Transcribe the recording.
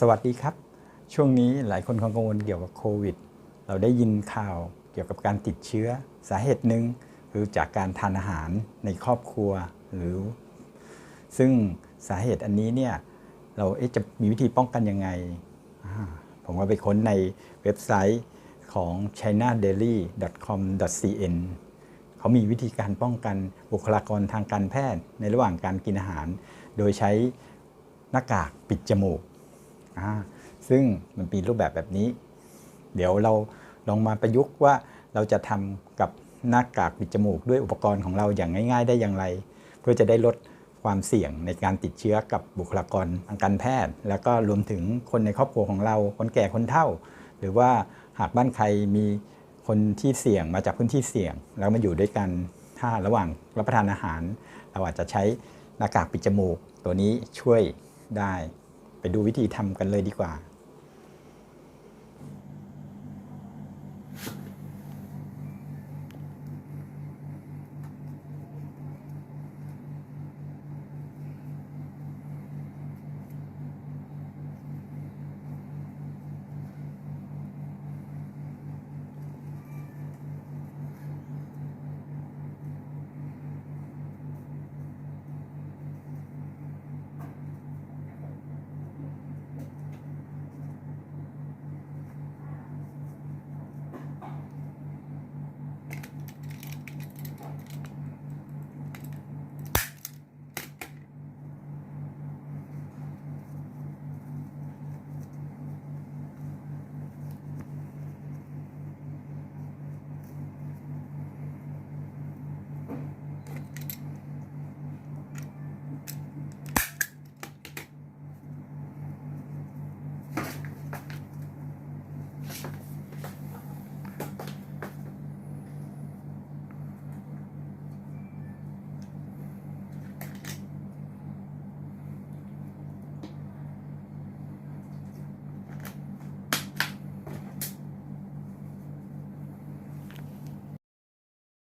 สวัสดีครับ ช่วงนี้หลายคนกังวลเกี่ยวกับโควิด เราได้ยินข่าวเกี่ยวกับการติดเชื้อสาเหตุหนึ่งคือจากการทานอาหารในครอบครัวหรือ ซึ่งสาเหตุอันนี้เนี่ยเราเจะมีวิธีป้องกันยังไง ผมก็ไปค้นในเว็บไซต์ของ chinaDaily.com.cn เขามีวิธีการป้องกันบุคลากรทางการแพทย์ในระหว่างการกินอาหาร โดยใช้หน้ากากปิดจมูก ซึ่งมันมีรูปแบบแบบนี้ เดี๋ยวเราลองมาประยุกต์ว่าเราจะทำกับหน้ากากปิดจมูกด้วยอุปกรณ์ของเราอย่างง่าย ๆ ได้อย่างไร เพื่อจะได้ลดความเสี่ยงในการติดเชื้อกับบุคลากรทางการแพทย์ แล้วก็รวมถึงคนในครอบครัวของเรา คนแก่คนเฒ่า หรือว่าหากบ้านใครมีคนที่เสี่ยงมาจากพื้นที่เสี่ยง แล้วมาอยู่ด้วยกันถ้าระหว่างรับประทานอาหาร เราอาจจะใช้หน้ากากปิดจมูกตัวนี้ช่วยได้ ไปดูวิธีทำกันเลยดีกว่า